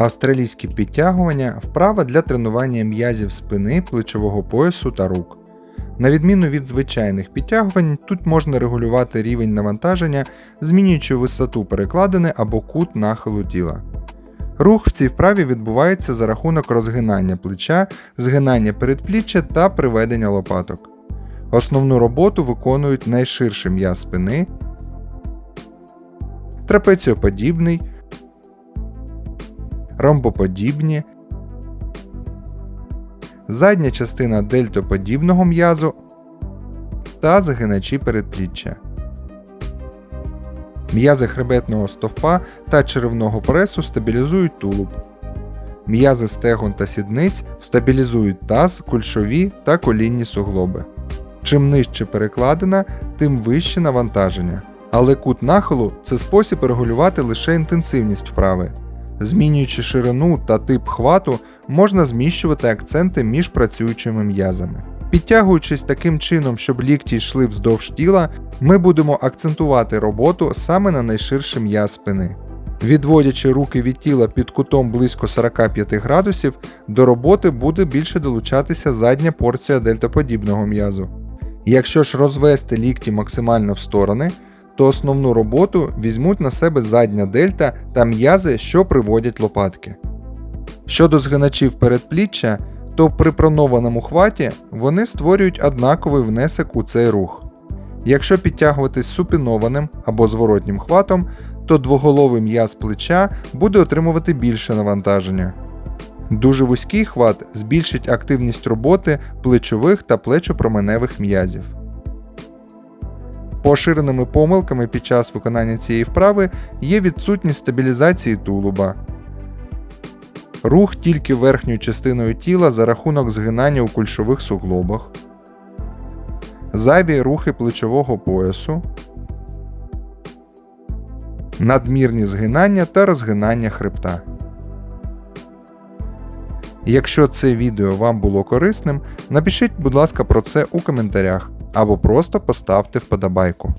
Австралійські підтягування вправа для тренування м'язів спини, плечового поясу та рук. На відміну від звичайних підтягувань, тут можна регулювати рівень навантаження, змінюючи висоту перекладини або кут нахилу тіла. Рух в цій вправі відбувається за рахунок розгинання плеча, згинання передпліччя та приведення лопаток. Основну роботу виконують найширший м'яз спини, трапеціоподібний, ромбоподібні, задня частина дельтоподібного м'язу та загиначі передпліччя. М'язи хребетного стовпа та черевного пресу стабілізують тулуб. М'язи стегон та сідниць стабілізують таз, кульшові та колінні суглоби. Чим нижче перекладина, тим вище навантаження. Але кут нахилу це спосіб регулювати лише інтенсивність вправи. Змінюючи ширину та тип хвату, можна зміщувати акценти між працюючими м'язами. Підтягуючись таким чином, щоб лікті йшли вздовж тіла, ми будемо акцентувати роботу саме на найширший м'яз спини. Відводячи руки від тіла під кутом близько 45 градусів, до роботи буде більше долучатися задня порція дельтоподібного м'язу. Якщо ж розвести лікті максимально в сторони, то основну роботу візьмуть на себе задня дельта та м'язи, що приводять лопатки. Щодо згиначів передпліччя, то при пронованому хваті вони створюють однаковий внесок у цей рух. Якщо підтягуватись супінованим або зворотнім хватом, то двоголовий м'яз плеча буде отримувати більше навантаження. Дуже вузький хват збільшить активність роботи плечових та плечопроменевих м'язів. Поширеними помилками під час виконання цієї вправи є відсутність стабілізації тулуба, рух тільки верхньою частиною тіла за рахунок згинання у кульшових суглобах, зайві рухи плечового поясу, надмірні згинання та розгинання хребта. Якщо це відео вам було корисним, напишіть, будь ласка, про це у коментарях або просто поставте вподобайку.